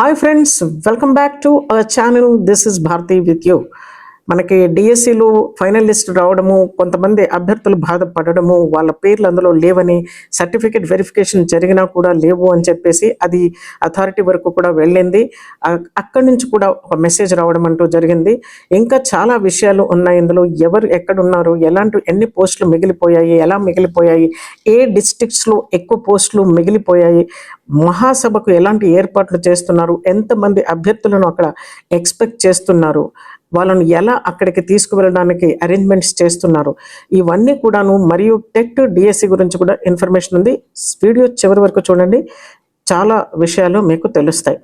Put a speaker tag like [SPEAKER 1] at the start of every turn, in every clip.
[SPEAKER 1] Hi friends welcome back to our channel this is Bharathi with you మనకి డిఎస్సిలు final list రావడము కొంతమంది అభ్యర్థులు బాధపడడము వాళ్ళ పేర్లు అందులో లేవని సర్టిఫికేట్ వెరిఫికేషన్ జరిగినా కూడా లేవు అని చెప్పేసి అది అథారిటీ వరకు కూడా వెళ్ళింది. అక్కడి నుంచి కూడా ఒక మెసేజ్ రావడం అంటూ జరిగింది. ఇంకా చాలా విషయాలు ఉన్నాయి ఇందులో. ఎవరు ఎక్కడున్నారు? ఎలాంటి ఎన్ని పోస్టులు మిగిలిపోయాయి? ఎలా మిగిలిపోయాయి? ఏ డిస్టిక్స్లో ఎక్కువ పోస్టులు మిగిలిపోయాయి? మహాసభకు ఎలాంటి ఏర్పాట్లు చేస్తున్నారు? ఎంతమంది అభ్యర్థులను అక్కడ ఎక్స్పెక్ట్ చేస్తున్నారు? వాళ్ళను ఎలా అక్కడికి తీసుకువెళ్ళడానికి అరేంజ్మెంట్స్ చేస్తున్నారు. ఇవన్నీ కూడాను మరియు టెట్ డిఎస్సి గురించి కూడా ఇన్ఫర్మేషన్ ఉంది. వీడియో చివరి వరకు చూడండి. చాలా విషయాలు మీకు తెలుస్తాయి.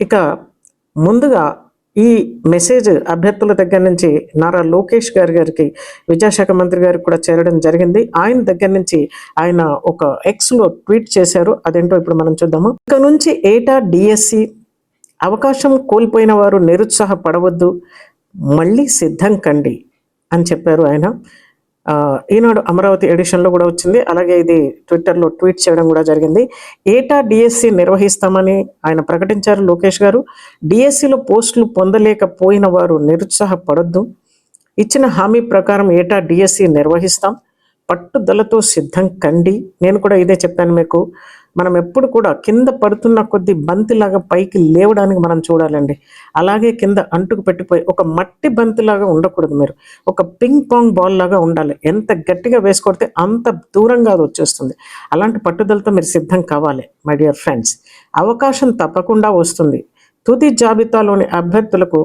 [SPEAKER 1] ఇక ముందుగా ఈ మెసేజ్ అభ్యర్థుల దగ్గర నుంచి నారా లోకేష్ గారి గారికి విద్యాశాఖ మంత్రి గారికి కూడా చేరడం జరిగింది. ఆయన దగ్గర నుంచి ఆయన ఒక ఎక్స్లో ట్వీట్ చేశారు. అదేంటో ఇప్పుడు మనం చూద్దాము. ఇక నుంచి ఏటా డిఎస్సి అవకాశం కోల్పోయిన వారు నిరుత్సాహపడవద్దు. మళ్ళీ సిద్ధం కండి అని చెప్పారు ఆయన. ఈనాడు అమరావతి ఎడిషన్లో కూడా వచ్చింది. అలాగే ఇది ట్విట్టర్లో ట్వీట్ చేయడం కూడా జరిగింది. ఏటా డిఎస్సి నిర్వహిస్తామని ఆయన ప్రకటించారు లోకేష్ గారు. డిఎస్సిలో పోస్టులు పొందలేకపోయిన వారు నిరుత్సాహపడొద్దు. ఇచ్చిన హామీ ప్రకారం ఏటా డిఎస్సి నిర్వహిస్తాం. పట్టుదలతో సిద్ధం కండి. నేను కూడా ఇదే చెప్పాను మీకు. మనం ఎప్పుడు కూడా కింద పడుతున్న కొద్ది బంతిలాగా పైకి లేవడానికి మనం చూడాలండి. అలాగే కింద అంటుకు పెట్టిపోయి ఒక మట్టి బంతిలాగా ఉండకూడదు మీరు. ఒక పింగ్ పాంగ్ బాల్ లాగా ఉండాలి. ఎంత గట్టిగా వేసుకొడితే అంత దూరంగా అది వచ్చేస్తుంది. అలాంటి పట్టుదలతో మీరు సిద్ధం కావాలి మై డియర్ ఫ్రెండ్స్ అవకాశం తప్పకుండా వస్తుంది. తుది జాబితాలోని అభ్యర్థులకు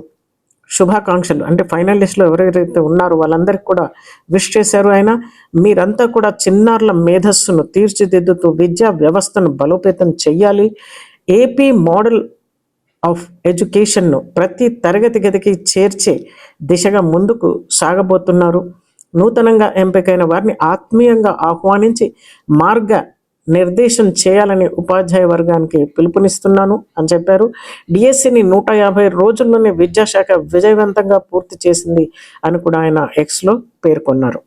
[SPEAKER 1] శుభాకాంక్షలు. అంటే ఫైనలిస్ట్లో ఎవరెవరైతే ఉన్నారో వాళ్ళందరికీ కూడా విష్ చేశారు ఆయన. మీరంతా కూడా చిన్నారుల మేధస్సును తీర్చిదిద్దుతూ విద్యా వ్యవస్థను బలోపేతం చెయ్యాలి. ఏపీ మోడల్ ఆఫ్ ఎడ్యుకేషన్ను ప్రతి తరగతి గదికి చేర్చే దిశగా ముందుకు సాగబోతున్నారు. నూతనంగా ఎంపికైన వారిని ఆత్మీయంగా ఆహ్వానించి మార్గ నిర్దేశం చేయాలని ఉపాధ్యాయ వర్గానికి పిలుపునిస్తున్నాను అని చెప్పారు. డిఎస్సిని నూట యాభై రోజుల్లోనే విద్యాశాఖ విజయవంతంగా పూర్తి చేసింది అని కూడా ఆయన ఎక్స్లో పేర్కొన్నారు.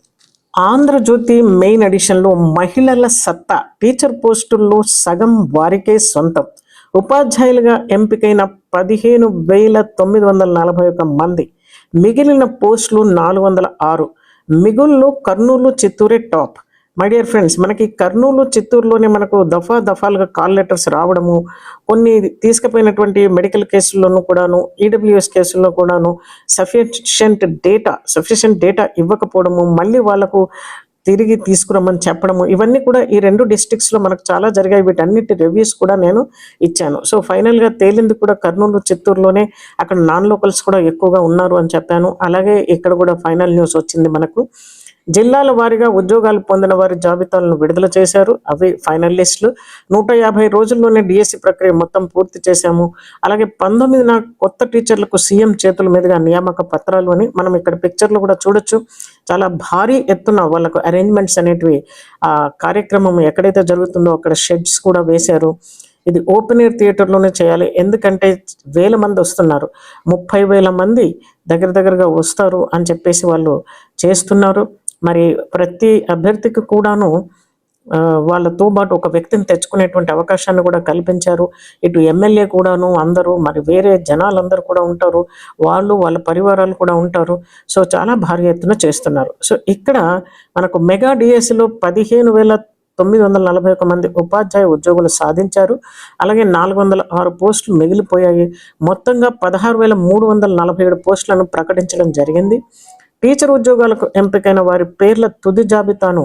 [SPEAKER 1] ఆంధ్రజ్యోతి మెయిన్ ఎడిషన్లో మహిళల సత్తా టీచర్ పోస్టుల్లో సగం వారికే సొంతం. ఉపాధ్యాయులుగా ఎంపికైన పదిహేను వేల తొమ్మిది వందల నలభై ఒక మంది. మిగిలిన పోస్టులు నాలుగు వందల ఆరు. మిగుల్లో కర్నూలు చిత్తూరే టాప్. మై డియర్ ఫ్రెండ్స్ మనకి కర్నూలు చిత్తూరులోనే మనకు దఫా దఫాలుగా కాల్ లెటర్స్ రావడము కొన్ని తీసుకుపోయినటువంటి మెడికల్ కేసుల్లోనూ కూడాను ఈడబ్ల్యూఎస్ కేసుల్లో కూడాను సఫిషియంట్ డేటా సఫిషియంట్ డేటా ఇవ్వకపోవడము మళ్ళీ వాళ్ళకు తిరిగి తీసుకురమ్మని చెప్పడము ఇవన్నీ కూడా ఈ రెండు డిస్ట్రిక్ట్స్లో మనకు చాలా జరిగాయి. వీటన్నిటి రివ్యూస్ కూడా నేను ఇచ్చాను. సో ఫైనల్గా తేలింది కూడా కర్నూలు చిత్తూరులోనే అక్కడ నాన్ లోకల్స్ కూడా ఎక్కువగా ఉన్నారు అని చెప్పాను. అలాగే ఇక్కడ కూడా ఫైనల్ న్యూస్ వచ్చింది మనకు. జిల్లాల వారీగా ఉద్యోగాలు పొందిన వారి జాబితాలను విడుదల చేశారు. అవి ఫైనలిస్టులు. నూట యాభై రోజుల్లోనే డిఎస్సి ప్రక్రియ మొత్తం పూర్తి చేశాము. అలాగే పంతొమ్మిదిన కొత్త టీచర్లకు సీఎం చేతుల మీదుగా నియామక పత్రాలు అని మనం ఇక్కడ పిక్చర్లు కూడా చూడొచ్చు. చాలా భారీ ఎత్తున వాళ్ళకు అరేంజ్మెంట్స్ అనేటివి ఆ కార్యక్రమం ఎక్కడైతే జరుగుతుందో అక్కడ షెడ్స్ కూడా వేశారు. ఇది ఓపెన్ ఎయిర్ థియేటర్లోనే చేయాలి. ఎందుకంటే వేల మంది వస్తున్నారు. ముప్పై వేల మంది దగ్గర దగ్గరగా వస్తారు అని చెప్పేసి వాళ్ళు చేస్తున్నారు. మరి ప్రతి అభ్యర్థికి కూడాను వాళ్ళతో పాటు ఒక వ్యక్తిని తెచ్చుకునేటువంటి అవకాశాన్ని కూడా కల్పించారు. ఇటు ఎమ్మెల్యే కూడాను అందరూ మరి వేరే జనాలందరూ కూడా ఉంటారు. వాళ్ళు వాళ్ళ పరివారాలు కూడా ఉంటారు. సో చాలా భారీ ఎత్తున చేస్తున్నారు. సో ఇక్కడ మనకు మెగా డిఎస్సిలో పదిహేను వేల తొమ్మిది వందల నలభై ఒక మంది ఉపాధ్యాయ ఉద్యోగులు సాధించారు. అలాగే నాలుగు వందల ఆరు పోస్టులు మిగిలిపోయాయి. మొత్తంగా పదహారు వేల మూడు వందల నలభై ఏడు పోస్టులను ప్రకటించడం జరిగింది. టీచర్ ఉద్యోగాలకు ఎంపికైన వారి పేర్ల తుది జాబితాను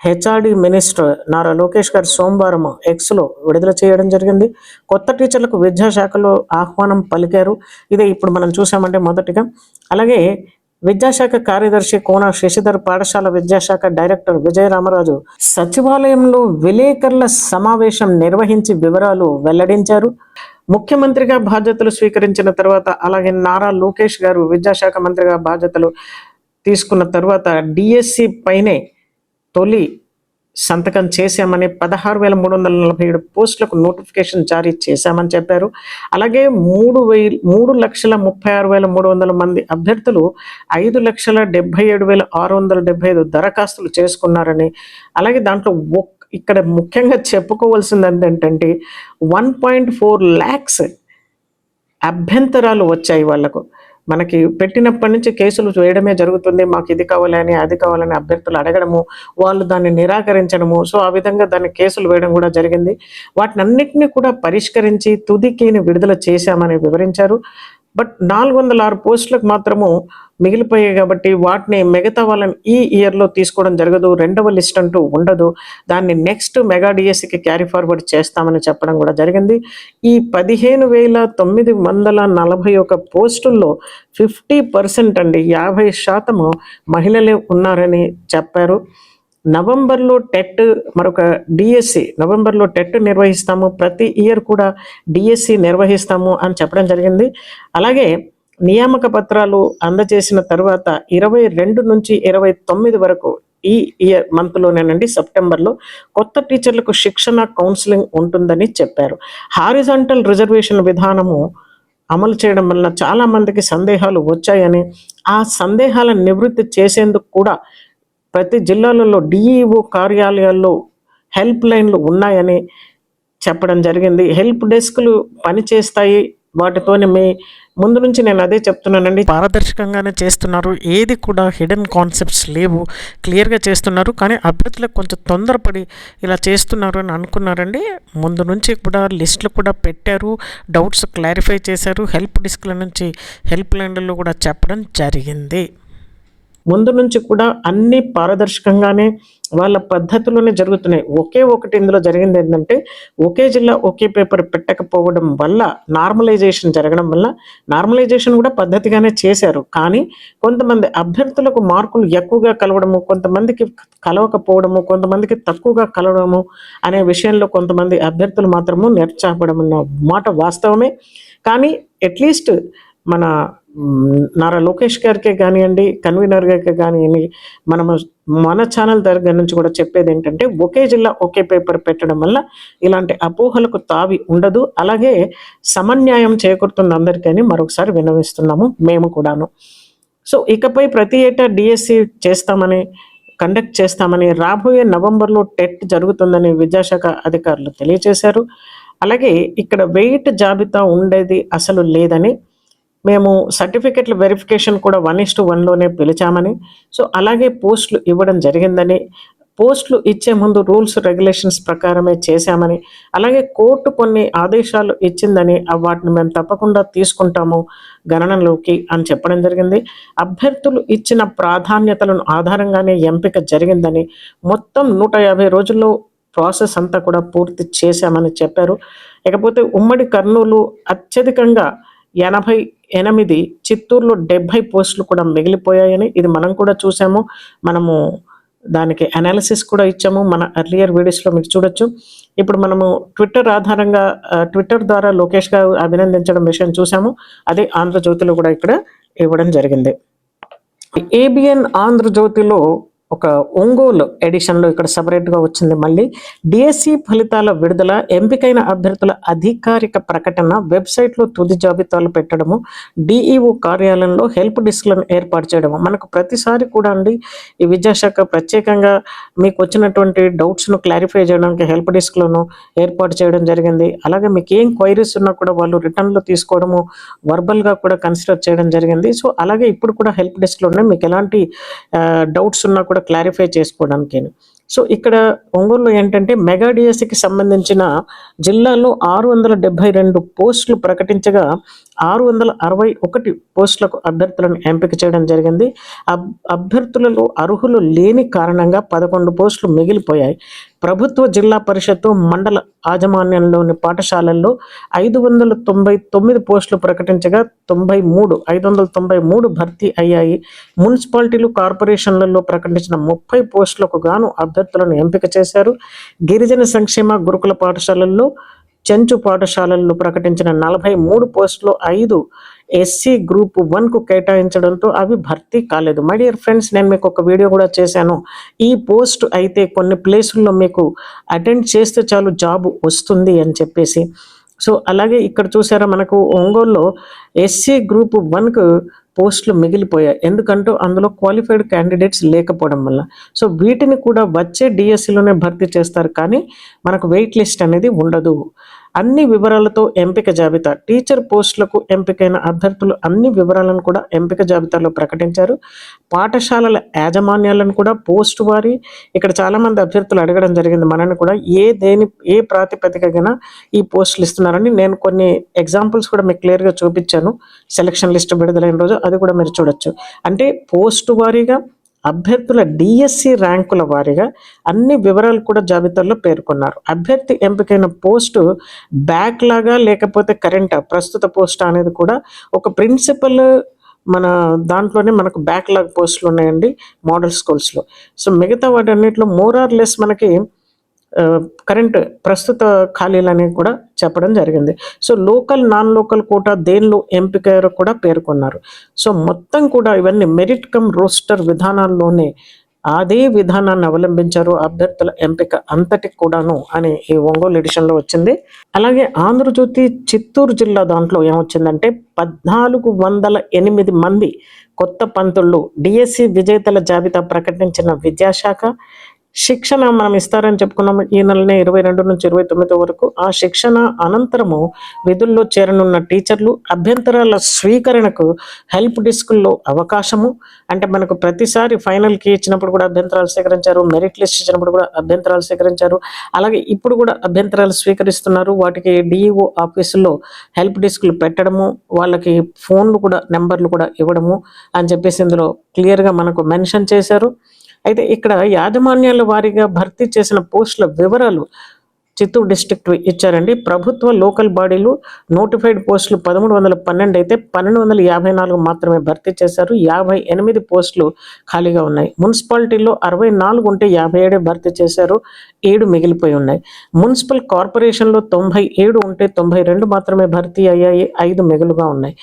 [SPEAKER 1] హెచ్ఆర్డి మినిస్టర్ నారా లోకేష్ గారు సోమవారం ఎక్స్లో విడుదల చేయడం జరిగింది. కొత్త టీచర్లకు విద్యాశాఖలో ఆహ్వానం పలికారు. ఇదే ఇప్పుడు మనం చూసామంటే మొదటిగా. అలాగే విద్యాశాఖ కార్యదర్శి కోన శశిధర్ పాఠశాల విద్యాశాఖ డైరెక్టర్ విజయ రామరాజు సచివాలయంలో విలేకరుల సమావేశం నిర్వహించి వివరాలు వెల్లడించారు. ముఖ్యమంత్రిగా బాధ్యతలు స్వీకరించిన తర్వాత అలాగే నారా లోకేష్ గారు విద్యాశాఖ మంత్రిగా బాధ్యతలు తీసుకున్న తర్వాత డిఎస్సి పైనే తొలి సంతకం చేశామని పదహారు వేల మూడు వందల నలభై ఏడు పోస్టులకు నోటిఫికేషన్ జారీ చేశామని చెప్పారు. అలాగే మూడు వెయ్యి మూడు లక్షల ముప్పై ఆరు వేల మూడు వందల మంది అభ్యర్థులు ఐదు లక్షల డెబ్బై ఏడు వేల ఆరు వందల డెబ్బై ఐదు దరఖాస్తులు చేసుకున్నారని అలాగే దాంట్లో ఒక్ ఇక్కడ ముఖ్యంగా చెప్పుకోవాల్సింది ఏంటంటే వన్ పాయింట్ ఫోర్ ల్యాక్స్ అభ్యంతరాలు వచ్చాయి వాళ్ళకు మనకి పెట్టినప్పటి నుంచి కేసులు వేయడమే జరుగుతుంది మాకు ఇది కావాలని అది కావాలని అభ్యర్థులు అడగడము వాళ్ళు దాన్ని నిరాకరించడము. సో ఆ విధంగా దాన్ని కేసులు వేయడం కూడా జరిగింది. వాటిని అన్నిటినీ కూడా పరిష్కరించి తుదికిని విడుదల చేశామని వివరించారు. బట్ నాలుగు వందల ఆరు పోస్టులకు మాత్రము మిగిలిపోయాయి కాబట్టి వాటిని మిగతా వాళ్ళని ఈ ఇయర్లో తీసుకోవడం జరగదు రెండవ లిస్ట్ అంటూ ఉండదు. దాన్ని నెక్స్ట్ మెగా డిఎస్సికి క్యారీ ఫార్వర్డ్ చేస్తామని చెప్పడం కూడా జరిగింది. ఈ పదిహేను వేల తొమ్మిది వందల నలభై ఒక పోస్టుల్లో ఫిఫ్టీ పర్సెంట్ అండి యాభై శాతము మహిళలే ఉన్నారని చెప్పారు. నవంబర్లో టెట్ మరొక డిఎస్సి నవంబర్లో టెట్ నిర్వహిస్తాము. ప్రతి ఇయర్ కూడా డిఎస్సి నిర్వహిస్తాము అని చెప్పడం జరిగింది. అలాగే నియామక పత్రాలు అందజేసిన తర్వాత ఇరవై రెండు నుంచి ఇరవై తొమ్మిది వరకు ఈ ఇయర్ మంత్లోనేనండి సెప్టెంబర్లో కొత్త టీచర్లకు శిక్షణ కౌన్సిలింగ్ ఉంటుందని చెప్పారు. హారిజాంటల్ రిజర్వేషన్ విధానము అమలు చేయడం వలన చాలా మందికి సందేహాలు వచ్చాయని ఆ సందేహాలను నివృత్తి చేసేందుకు కూడా ప్రతి జిల్లాలలో డిఈఓ కార్యాలయాల్లో హెల్ప్ లైన్లు ఉన్నాయని చెప్పడం జరిగింది. హెల్ప్ డెస్క్లు పనిచేస్తాయి. వాటితోనే మీ ముందు నుంచి నేను అదే చెప్తున్నానండి. పారదర్శకంగానే చేస్తున్నారు. ఏది కూడా హిడెన్ కాన్సెప్ట్స్ లేవు. క్లియర్గా చేస్తున్నారు. కానీ అభ్యర్థులకు కొంచెం తొందరపడి ఇలా చేస్తున్నారు అని అనుకున్నారండి. ముందు నుంచి కూడా లిస్టులు కూడా పెట్టారు. డౌట్స్ క్లారిఫై చేశారు. హెల్ప్ డెస్క్ల నుంచి హెల్ప్ లైన్లలో కూడా చెప్పడం జరిగింది. ముందు నుంచి కూడా అన్ని పారదర్శకంగానే వాళ్ళ పద్ధతిలోనే జరుగుతున్నాయి. ఒకే ఒకటి ఇందులో జరిగింది ఏంటంటే ఒకే జిల్లా ఒకే పేపర్ పెట్టకపోవడం వల్ల నార్మలైజేషన్ జరగడం వల్ల నార్మలైజేషన్ కూడా పద్ధతిగానే చేశారు. కానీ కొంతమంది అభ్యర్థులకు మార్కులు ఎక్కువగా కలవడము కొంతమందికి కలవకపోవడము కొంతమందికి తక్కువగా కలవడము అనే విషయంలో కొంతమంది అభ్యర్థులు మాత్రము నిరుత్సాహపడమన్న మాట వాస్తవమే. కానీ అట్లీస్ట్ మన నారా లోకేష్ గారికే కానివ్వండి కన్వీనర్ గారికి కానివ్వండి మనము మన ఛానల్ దగ్గర నుంచి కూడా చెప్పేది ఏంటంటే ఒకే జిల్లా ఒకే పేపర్ పెట్టడం వల్ల ఇలాంటి అపోహలకు తావి ఉండదు. అలాగే సమన్యాయం చేకూరుతుంది అందరికీ మరొకసారి విన్నవిస్తున్నాము మేము కూడాను. సో ఇకపై ప్రతి ఏటా డిఎస్సి చేస్తామని కండక్ట్ చేస్తామని రాబోయే నవంబర్లో టెట్ జరుగుతుందని విద్యాశాఖ అధికారులు తెలియజేశారు. అలాగే ఇక్కడ వెయిట్ జాబితా ఉండేది అసలు లేదని మేము సర్టిఫికెట్ల వెరిఫికేషన్ కూడా వన్ ఇస్ టు వన్లోనే పిలిచామని. సో అలాగే పోస్టులు ఇవ్వడం జరిగిందని పోస్టులు ఇచ్చే ముందు రూల్స్ రెగ్యులేషన్స్ ప్రకారమే చేశామని అలాగే కోర్టు కొన్ని ఆదేశాలు ఇచ్చిందని వాటిని మేము తప్పకుండా తీసుకుంటాము గణనలోకి అని చెప్పడం జరిగింది. అభ్యర్థులు ఇచ్చిన ప్రాధాన్యతలను ఆధారంగానే ఎంపిక జరిగిందని మొత్తం నూట యాభై రోజుల్లో ప్రాసెస్ అంతా కూడా పూర్తి చేశామని చెప్పారు. ఇకపోతే ఉమ్మడి కర్నూలు అత్యధికంగా ఎనభై ఎనిమిది చిత్తూరులో డెబ్భై పోస్టులు కూడా మిగిలిపోయాయని ఇది మనం కూడా చూసాము. మనము దానికి అనాలిసిస్ కూడా ఇచ్చాము. మన ఎర్లియర్ వీడియోస్లో మీకు చూడొచ్చు. ఇప్పుడు మనము ట్విట్టర్ ఆధారంగా ట్విట్టర్ ద్వారా లోకేష్ గారు అభినందించడం విషయం చూసాము. అదే ఆంధ్రజ్యోతిలో కూడా ఇక్కడ ఇవ్వడం జరిగింది. ఏబిఎన్ ఆంధ్రజ్యోతిలో ఒక ఒంగోలు ఎడిషన్లో ఇక్కడ సపరేట్గా వచ్చింది. మళ్ళీ డిఎస్సి ఫలితాల విడుదల ఎంపికైన అభ్యర్థుల అధికారిక ప్రకటన వెబ్సైట్లో తుది జాబితాలు పెట్టడము డిఈఓ కార్యాలయంలో హెల్ప్ డెస్క్లను ఏర్పాటు చేయడము. మనకు ప్రతిసారి కూడా అండి ఈ విద్యాశాఖ ప్రత్యేకంగా మీకు వచ్చినటువంటి డౌట్స్ను క్లారిఫై చేయడానికి హెల్ప్ డెస్క్లను ఏర్పాటు చేయడం జరిగింది. అలాగే మీకు ఏం క్వైరీస్ ఉన్నా కూడా వాళ్ళు రిటర్న్లో తీసుకోవడము వర్బల్గా కూడా కన్సిడర్ చేయడం జరిగింది. సో అలాగే ఇప్పుడు కూడా హెల్ప్ డెస్క్లో ఉన్నాయి మీకు ఎలాంటి డౌట్స్ ఉన్నా కూడా క్లారిఫై చేసుకోవడానికి సో ఇక్కడ ఒంగోలులో ఏంటంటే మెగా డిఎస్సికి సంబంధించిన జిల్లాలో ఆరు వందల డెబ్బై రెండు పోస్టులు ప్రకటించగా ఆరు వందల అరవై ఒకటి పోస్టులకు అభ్యర్థులను ఎంపిక చేయడం జరిగింది. అబ్ అభ్యర్థులలో అర్హులు లేని కారణంగా పదకొండు పోస్టులు మిగిలిపోయాయి. ప్రభుత్వ జిల్లా పరిషత్తు మండల యాజమాన్యంలోని పాఠశాలల్లో ఐదు వందల తొంభై తొమ్మిది పోస్టులు ప్రకటించగా తొంభై మూడు ఐదు వందల తొంభై మూడు భర్తీ అయ్యాయి. మున్సిపాలిటీలు కార్పొరేషన్లలో ప్రకటించిన ముప్పై పోస్టులకు గాను అభ్యర్థులను ఎంపిక చేశారు. గిరిజన సంక్షేమ గురుకుల పాఠశాలల్లో చెంచు పాఠశాలల్లో ప్రకటించిన నలభై మూడు పోస్టులు ఐదు ఎస్సీ గ్రూప్ వన్కు కేటాయించడంతో అవి భర్తీ కాలేదు. మై డియర్ ఫ్రెండ్స్ నేను మీకు ఒక వీడియో కూడా చేశాను. ఈ పోస్ట్ అయితే కొన్ని ప్లేసుల్లో మీకు అటెండ్ చేస్తే చాలు జాబ్ వస్తుంది అని చెప్పేసి సో అలాగే ఇక్కడ చూసారా మనకు ఒంగోలులో ఎస్సీ గ్రూప్ వన్కు పోస్టులు మిగిలిపోయాయి. ఎందుకంటే అందులో క్వాలిఫైడ్ క్యాండిడేట్స్ లేకపోవడం వల్ల. సో వీటిని కూడా వచ్చే డిఎస్సిలోనే భర్తీ చేస్తారు. కానీ మనకు వెయిట్ లిస్ట్ అనేది ఉండదు. అన్ని వివరాలతో ఎంపిక జాబితా. టీచర్ పోస్టులకు ఎంపికైన అభ్యర్థులు అన్ని వివరాలను కూడా ఎంపిక జాబితాలో ప్రకటించారు. పాఠశాలల యాజమాన్యాలను కూడా పోస్ట్ వారి ఇక్కడ చాలామంది అభ్యర్థులు అడగడం జరిగింది. మనని కూడా ఏ దేని ఏ ప్రాతిపదికగా ఈ పోస్టులు ఇస్తున్నారని నేను కొన్ని ఎగ్జాంపుల్స్ కూడా మీకు క్లియర్గా చూపించాను. సెలక్షన్ లిస్ట్ విడుదలైన రోజు అది కూడా మీరు చూడొచ్చు. అంటే పోస్ట్ వారీగా అభ్యర్థుల డిఎస్సి ర్యాంకుల వారీగా అన్ని వివరాలు కూడా జాబితాలో పేర్కొన్నారు. అభ్యర్థి ఎంపికైన పోస్టు బ్యాక్ లాగా లేకపోతే కరెంట్? ప్రస్తుత పోస్ట్ అనేది కూడా ఒక ప్రిన్సిపల్ మన దాంట్లోనే మనకు బ్యాక్లాగ్ పోస్టులు ఉన్నాయండి మోడల్ స్కూల్స్లో. సో మిగతా వాటన్నిటిలో మోర్ ఆర్ లెస్ మనకి కరెంట్ ప్రస్తుత ఖాళీలని కూడా చెప్పడం జరిగింది. So local non local quota దేనిలో ఎంపిక కూడా పేర్కొన్నారు. సో మొత్తం కూడా ఇవన్నీ మెరిట్ కమ్ రోస్టర్ విధానాల్లోనే అదే విధానాన్ని అవలంబించారు అభ్యర్థుల ఎంపిక అంతటికి కూడాను అని ఈ ఒంగోలు ఎడిషన్లో వచ్చింది. అలాగే ఆంధ్రజ్యోతి చిత్తూరు జిల్లా దాంట్లో ఏమొచ్చిందంటే పద్నాలుగు వందల ఎనిమిది మంది కొత్త పంతుళ్ళు డిఎస్సి విజేతల జాబితా ప్రకటించిన విద్యాశాఖ శిక్షణ మనం ఇస్తారని చెప్పుకున్నాము. ఈ నెలనే ఇరవై రెండు నుంచి ఇరవై తొమ్మిది వరకు ఆ శిక్షణ అనంతరము విధుల్లో చేరనున్న టీచర్లు అభ్యంతరాల స్వీకరణకు హెల్ప్ డెస్కుల్లో అవకాశము. అంటే మనకు ప్రతిసారి ఫైనల్కి ఇచ్చినప్పుడు కూడా అభ్యంతరాలు స్వీకరించారు మెరిట్ లిస్ట్ ఇచ్చినప్పుడు కూడా అభ్యంతరాలు స్వీకరించారు అలాగే ఇప్పుడు కూడా అభ్యంతరాలు స్వీకరిస్తున్నారు. వాటికి డిఈఓ ఆఫీసులో హెల్ప్ డెస్క్లు పెట్టడము వాళ్ళకి ఫోన్లు కూడా నెంబర్లు కూడా ఇవ్వడము అని చెప్పేసి ఇందులో క్లియర్గా మనకు మెన్షన్ చేశారు. అయితే ఇక్కడ యాజమాన్యాల వారీగా భర్తీ చేసిన పోస్టుల వివరాలు చిత్తూరు డిస్ట్రిక్ట్ ఇచ్చారండి. ప్రభుత్వ లోకల్ బాడీలు నోటిఫైడ్ పోస్టులు పదమూడు వందల పన్నెండు అయితే పన్నెండు వందల యాభై నాలుగు మాత్రమే భర్తీ చేశారు. యాభై ఎనిమిది పోస్టులు ఖాళీగా ఉన్నాయి. మున్సిపాలిటీలో అరవై నాలుగు ఉంటే యాభై ఏడే భర్తీ చేశారు. ఏడు మిగిలిపోయి ఉన్నాయి. మున్సిపల్ కార్పొరేషన్లో తొంభై ఏడు ఉంటే తొంభై రెండు మాత్రమే భర్తీ అయ్యాయి. ఐదు మిగులుగా ఉన్నాయి.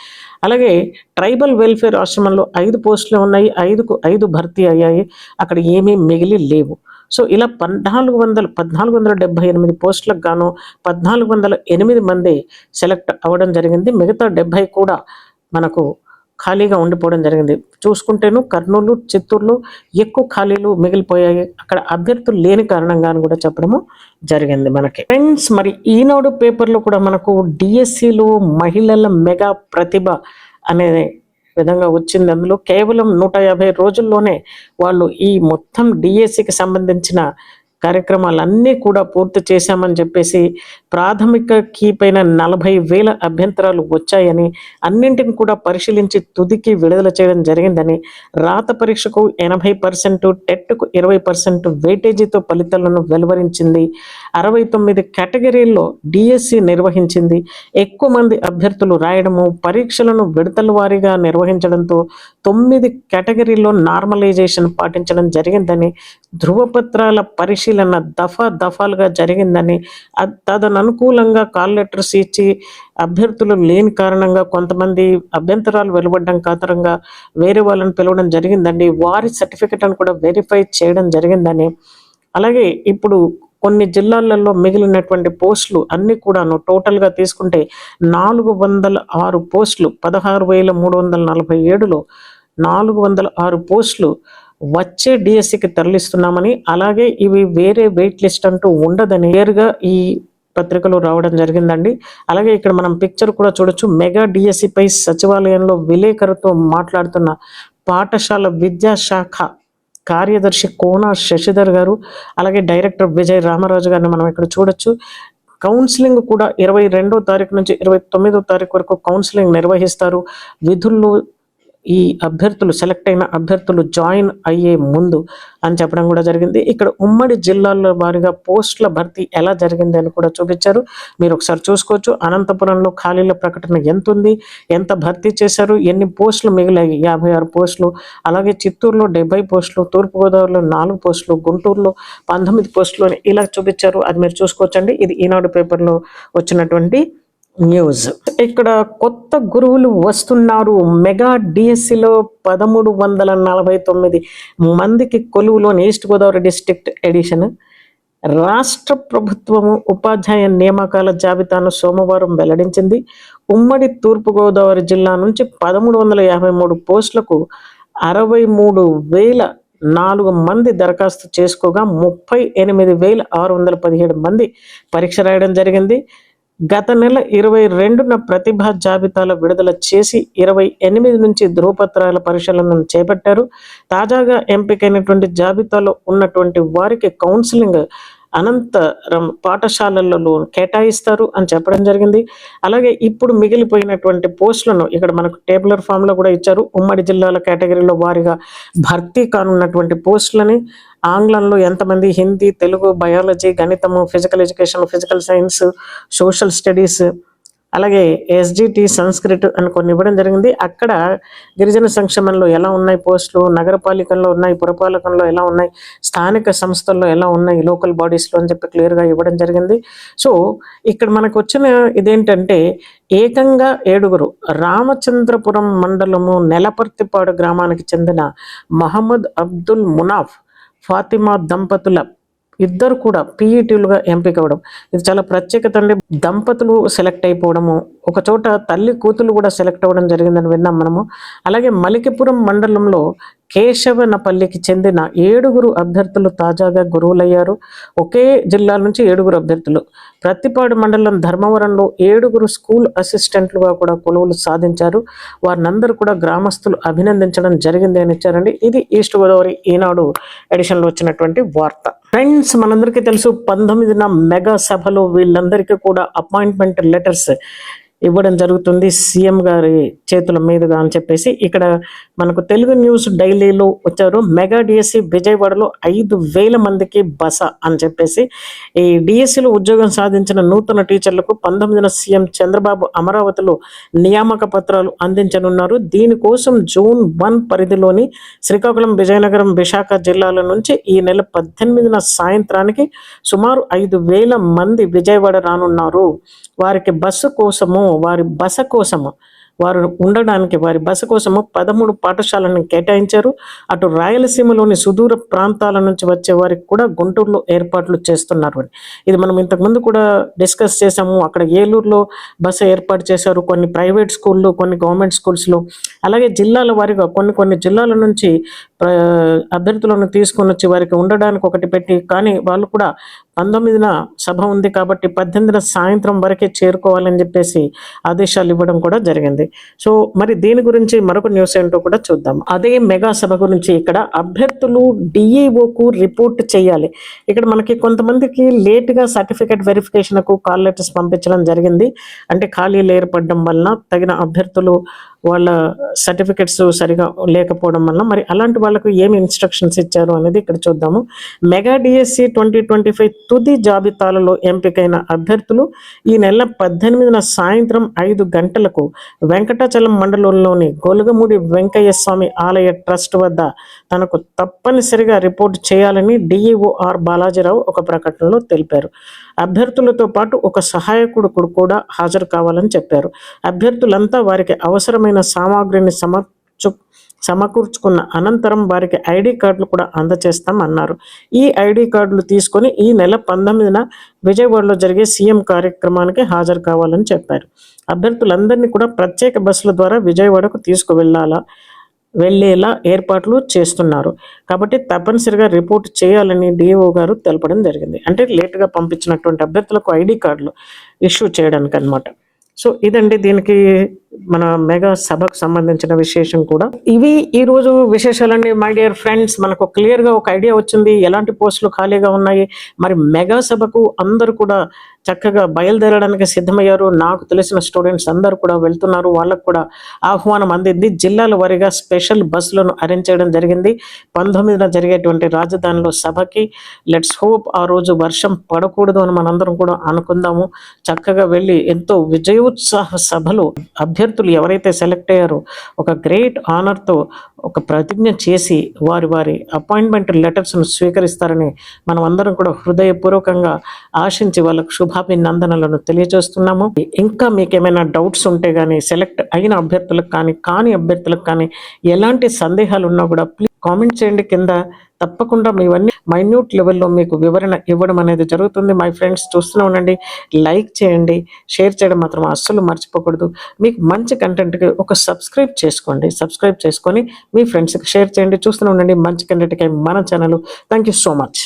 [SPEAKER 1] అలాగే ట్రైబల్ వెల్ఫేర్ ఆశ్రమంలో ఐదు పోస్టులు ఉన్నాయి. ఐదుకు ఐదు భర్తీ అయ్యాయి. అక్కడ ఏమీ మిగిలి లేవు. సో ఇలా పద్నాలుగు వందల పద్నాలుగు వందల డెబ్బై ఎనిమిది పోస్టులకు గాను పద్నాలుగు వందల ఎనిమిది మంది సెలెక్ట్ అవ్వడం జరిగింది. మిగతా డెబ్బై కూడా మనకు ఖాళీగా ఉండిపోవడం జరిగింది. చూసుకుంటేను కర్నూలు చిత్తూరులో ఎక్కువ ఖాళీలు మిగిలిపోయాయి. అక్కడ అభ్యర్థులు లేని కారణంగా కూడా చెప్పడము జరిగింది మనకి. ఫ్రెండ్స్ మరి ఈనాడు పేపర్లో కూడా మనకు డిఎస్సిలో మహిళల మెగా ప్రతిభ అనే విధంగా వచ్చింది. అందులో కేవలం నూట యాభై రోజుల్లోనే వాళ్ళు ఈ మొత్తం డిఎస్సికి సంబంధించిన కార్యక్రమాలన్నీ కూడా పూర్తి చేశామని చెప్పేసి ప్రాథమిక కీ పైన నలభై వేల అభ్యంతరాలు వచ్చాయని అన్నింటిని కూడా పరిశీలించి తుదికి విడుదల చేయడం జరిగిందని రాత పరీక్షకు ఎనభై పర్సెంట్ టెట్కు ఇరవై పర్సెంట్ వెయిటేజీతో ఫలితాలను వెలువరించింది. అరవై తొమ్మిది కేటగిరీల్లో డిఎస్సి నిర్వహించింది. ఎక్కువ మంది అభ్యర్థులు రాయడము పరీక్షలను విడతల వారీగా నిర్వహించడంతో తొమ్మిది కేటగిరీల్లో నార్మలైజేషన్ పాటించడం జరిగిందని ధృవపత్రాల పరిశీలన దఫా దఫాలుగా జరిగిందని తదననుకూలంగా కాల్ లెటర్స్ ఇచ్చి అభ్యర్థులు లేని కారణంగా కొంతమంది అభ్యంతరాలు వెలువడడం కారణంగా వేరే వాళ్ళని పిలవడం జరిగిందండి. వారి సర్టిఫికెట్ను అని కూడా వెరిఫై చేయడం జరిగిందని. అలాగే ఇప్పుడు కొన్ని జిల్లాలలో మిగిలినటువంటి పోస్టులు అన్నీ కూడాను టోటల్గా తీసుకుంటే నాలుగు వందల ఆరు పోస్టులు పదహారు వేల మూడు వందల నలభై ఏడులో నాలుగు వందల ఆరు పోస్టులు వచ్చే డిఎస్సికి తరలిస్తున్నామని అలాగే ఇవి వేరే వెయిట్ లిస్ట్ అంటూ ఉండదని క్లియర్గా ఈ పత్రికలో రావడం జరిగిందండి. అలాగే ఇక్కడ మనం పిక్చర్ కూడా చూడొచ్చు. మెగా డిఎస్సిపై సచివాలయంలో విలేకరుతో మాట్లాడుతున్న పాఠశాల విద్యాశాఖ కార్యదర్శి కోన శశిధర్ గారు అలాగే డైరెక్టర్ విజయ్ రామరాజు గారిని మనం ఇక్కడ చూడొచ్చు. కౌన్సిలింగ్ కూడా ఇరవై రెండో తారీఖు నుంచి ఇరవై తొమ్మిదో తారీఖు వరకు కౌన్సిలింగ్ నిర్వహిస్తారు. విధుల్లో ఈ అభ్యర్థులు సెలెక్ట్ అయిన అభ్యర్థులు జాయిన్ అయ్యే ముందు అని చెప్పడం కూడా జరిగింది. ఇక్కడ ఉమ్మడి జిల్లాల్లో వారిగా పోస్టుల భర్తీ ఎలా జరిగింది అని కూడా చూపించారు. మీరు ఒకసారి చూసుకోవచ్చు. అనంతపురంలో ఖాళీల ప్రకటన ఎంత ఉంది? ఎంత భర్తీ చేశారు? ఎన్ని పోస్టులు మిగిలాయి? యాభై ఆరు పోస్టులు. అలాగే చిత్తూరులో డెబ్బై పోస్టులు తూర్పుగోదావరిలో నాలుగు పోస్టులు గుంటూరులో పంతొమ్మిది పోస్టులు అని ఇలా చూపించారు. అది మీరు చూసుకోవచ్చండి. ఇది ఈనాడు పేపర్లో వచ్చినటువంటి న్యూస్. ఇక్కడ కొత్త గురువులు వస్తున్నారు. మెగా డిఎస్సిలో పదమూడు వందల నలభై తొమ్మిది మందికి కొలువులోని ఈస్ట్ గోదావరి డిస్ట్రిక్ట్ ఎడిషన్. రాష్ట్ర ప్రభుత్వము ఉపాధ్యాయ నియామకాల జాబితాను సోమవారం వెల్లడించింది. ఉమ్మడి తూర్పుగోదావరి జిల్లా నుంచి పదమూడు వందల యాభై మూడు పోస్టులకు అరవై మూడు వేల నాలుగు మంది దరఖాస్తు చేసుకోగా ముప్పై ఎనిమిది వేల ఆరు వందల పదిహేడు మంది పరీక్ష రాయడం జరిగింది. గత నెల ఇరవై రెండున ప్రతిభా జాబితాల విడుదల చేసి ఇరవై ఎనిమిది నుంచి ధృవపత్రాల పరిశీలనను చేపట్టారు. తాజాగా ఎంపికైనటువంటి జాబితాలో ఉన్నటువంటి వారికి కౌన్సిలింగ్ అనంతరం పాఠశాలలలో కేటాయిస్తారు అని చెప్పడం జరిగింది. అలాగే ఇప్పుడు మిగిలిపోయినటువంటి పోస్టులను ఇక్కడ మనకు టేబులర్ ఫామ్లో కూడా ఇచ్చారు. ఉమ్మడి జిల్లాల కేటగిరీలో వారిగా భర్తీ కానున్నటువంటి పోస్టులని ఆంగ్లంలో ఎంతమంది Hindi Telugu biology గణితము physical education physical science social studies అలాగే ఎస్జిటి సంస్కృత్ అని కొన్ని ఇవ్వడం జరిగింది. అక్కడ గిరిజన సంక్షేమంలో ఎలా ఉన్నాయి పోస్టులు నగరపాలికల్లో ఉన్నాయి పురపాలకంలో ఎలా ఉన్నాయి స్థానిక సంస్థల్లో ఎలా ఉన్నాయి లోకల్ బాడీస్లో అని చెప్పి క్లియర్గా ఇవ్వడం జరిగింది. సో ఇక్కడ మనకు వచ్చిన ఇదేంటంటే ఏకంగా ఏడుగురు రామచంద్రపురం మండలము నెలపర్తిపాడు గ్రామానికి చెందిన మహమ్మద్ అబ్దుల్ మునాఫ్ ఫాతిమా దంపతుల ఇద్దరు కూడా పీఈటీలుగా ఎంపిక అవ్వడం ఇది చాలా ప్రత్యేకత అండి. దంపతులు సెలెక్ట్ అయిపోవడము ఒక చోట తల్లి కూతులు కూడా సెలెక్ట్ అవ్వడం జరిగిందని విన్నాం మనము. అలాగే మలికిపురం మండలంలో కేశవనపల్లికి చెందిన ఏడుగురు అభ్యర్థులు తాజాగా గురువులయ్యారు. ఒకే జిల్లా నుంచి ఏడుగురు అభ్యర్థులు. ప్రతిపాడు మండలం ధర్మవరంలో ఏడుగురు స్కూల్ అసిస్టెంట్లుగా కూడా కొలువులు సాధించారు. వారినందరూ కూడా గ్రామస్తులు అభినందించడం జరిగింది అని ఇచ్చారండి. ఇది ఈస్ట్ గోదావరి ఈనాడు ఎడిషన్లో వచ్చినటువంటి వార్త. ఫ్రెండ్స్ మనందరికీ తెలుసు పంతొమ్మిదిన మెగా సభలో వీళ్ళందరికీ కూడా అపాయింట్మెంట్ లెటర్స్ ఇవ్వడం జరుగుతుంది. సీఎం గారి చేతుల మీదుగా అని చెప్పేసి ఇక్కడ మనకు తెలుగు న్యూస్ డైలీలో వచ్చారు. మెగా డిఎస్సి విజయవాడలో ఐదు వేల మందికి బస అని చెప్పేసి ఈ డిఎస్సిలో ఉద్యోగం సాధించిన నూతన టీచర్లకు పంతొమ్మిదిన సీఎం చంద్రబాబు అమరావతిలో నియామక పత్రాలు అందించనున్నారు. దీనికోసం జూన్ వన్ పరిధిలోని శ్రీకాకుళం విజయనగరం విశాఖ జిల్లాల నుంచి ఈ నెల పద్దెనిమిదిన సాయంత్రానికి సుమారు ఐదు వేల మంది విజయవాడ రానున్నారు. వారికి బస్సు కోసము వారి బస కోసము వారు ఉండడానికి వారి బస కోసము పదమూడు పాఠశాలను కేటాయించారు. అటు రాయలసీమలోని సుదూర ప్రాంతాల నుంచి వచ్చే వారికి కూడా గుంటూరులో ఏర్పాట్లు చేస్తున్నారు అని. ఇది మనం ఇంతకుముందు కూడా డిస్కస్ చేసాము అక్కడ ఏలూరులో బస ఏర్పాటు చేశారు. కొన్ని ప్రైవేట్ స్కూళ్ళు కొన్ని గవర్నమెంట్ స్కూల్స్లో. అలాగే జిల్లాల వారిగా కొన్ని కొన్ని జిల్లాల నుంచి అభ్యర్థులను తీసుకొని వచ్చి వారికి ఉండడానికి ఒకటి పెట్టి కానీ వాళ్ళు కూడా పంతొమ్మిదిన సభ ఉంది కాబట్టి పద్దెనిమిదిన సాయంత్రం వరకే చేరుకోవాలని చెప్పేసి ఆదేశాలు ఇవ్వడం కూడా జరిగింది. సో మరి దీని గురించి మరొక న్యూస్ ఏంటో కూడా చూద్దాం. అదే మెగా సభ గురించి ఇక్కడ అభ్యర్థులు డిఈఓకు రిపోర్ట్ చేయాలి. ఇక్కడ మనకి కొంతమందికి లేటుగా సర్టిఫికేట్ వెరిఫికేషన్కు కాల్ లెటర్స్ పంపించడం జరిగింది. అంటే ఖాళీలు ఏర్పడడం వలన తగిన అభ్యర్థులు వాళ్ళ సర్టిఫికెట్స్ సరిగా లేకపోవడం వల్ల మరి అలాంటి వాళ్ళకు ఏమి ఇన్స్ట్రక్షన్స్ ఇచ్చారు అనేది ఇక్కడ చూద్దాము. Mega DSC twenty twenty five తుది జాబితాలలో ఎంపికైన అభ్యర్థులు ఈ నెల పద్దెనిమిదిన సాయంత్రం ఐదు గంటలకు వెంకటాచలం మండలంలోని గొలుగమూడి వెంకయ్య స్వామి ఆలయ ట్రస్ట్ వద్ద తనకు తప్పనిసరిగా రిపోర్ట్ చేయాలని డిఈఓఆర్ బాలాజీరావు ఒక ప్రకటనలో తెలిపారు. అభ్యర్థులతో పాటు ఒక సహాయకుడు కూడా హాజరు కావాలని చెప్పారు. అభ్యర్థులంతా వారికి అవసరమైన సామాగ్రిని సమర్చు సమకూర్చుకున్న అనంతరం వారికి ఐడి కార్డులు కూడా అందజేస్తాం అన్నారు ఈ ఐడి కార్డులు తీసుకొని ఈ నెల పంతొమ్మిదిన విజయవాడలో జరిగే సీఎం కార్యక్రమానికి హాజరు కావాలని చెప్పారు. అభ్యర్థులందరినీ కూడా ప్రత్యేక బస్సుల ద్వారా విజయవాడకు తీసుకువెళ్ళాలా? వెళ్ళేలా ఏర్పాట్లు చేస్తున్నారు. కాబట్టి తప్పనిసరిగా రిపోర్ట్ చేయాలని డిఓ గారు తెలపడం జరిగింది. అంటే లేట్గా పంపించినటువంటి అభ్యర్థులకు ఐడి కార్డులు ఇష్యూ చేయడానికి అన్నమాట సో ఇదండి దీనికి మన మెగా సభకు సంబంధించిన విశేషం కూడా. ఇవి ఈ రోజు విశేషాలండి మై డియర్ ఫ్రెండ్స్ మనకు క్లియర్గా ఒక ఐడియా వచ్చింది. ఎలాంటి పోస్టులు ఖాళీగా ఉన్నాయి? మరి మెగా సభకు అందరూ కూడా చక్కగా బయలుదేరడానికి సిద్ధమయ్యారు. నాకు తెలిసిన స్టూడెంట్స్ అందరూ కూడా వెళ్తున్నారు. వాళ్ళకు కూడా ఆహ్వానం అందింది. జిల్లాల వారీగా స్పెషల్ బస్సులను అరేంజ్ చేయడం జరిగింది. పంతొమ్మిదిన జరిగేటువంటి రాజధానిలో సభకి లెట్స్ హోప్ ఆ రోజు వర్షం పడకూడదు అని మనందరం కూడా అనుకుందాము. చక్కగా వెళ్ళి ఎంతో విజయోత్సాహ సభలో అభ్యర్థులు ఎవరైతే సెలెక్ట్ అయ్యారో ఒక గ్రేట్ ఆనర్తో ఒక ప్రతిజ్ఞ చేసి వారి వారి అపాయింట్మెంట్ లెటర్స్ను స్వీకరిస్తారని మనం అందరం కూడా హృదయపూర్వకంగా ఆశించి వాళ్ళకు శుభాభినందనలను తెలియజేస్తున్నాము. ఇంకా మీకు ఏమైనా డౌట్స్ ఉంటే కానీ సెలెక్ట్ అయిన అభ్యర్థులకు కానీ కాని అభ్యర్థులకు కానీ ఎలాంటి సందేహాలు ఉన్నా కూడా ప్లీజ్ కామెంట్ చేయండి. కింద తప్పకుండా ఇవన్నీ మైన్యూట్ లెవెల్లో మీకు వివరణ ఇవ్వడం అనేది జరుగుతుంది. మై ఫ్రెండ్స్ చూస్తూనే ఉండండి. లైక్ చేయండి. షేర్ చేయడం మాత్రం అస్సలు మర్చిపోకూడదు. మీకు మంచి కంటెంట్కి ఒక సబ్స్క్రైబ్ చేసుకోండి. సబ్స్క్రైబ్ చేసుకొని మీ ఫ్రెండ్స్కి షేర్ చేయండి. చూస్తూనే ఉండండి. మంచి కంటెంట్కి మన channel thank you so much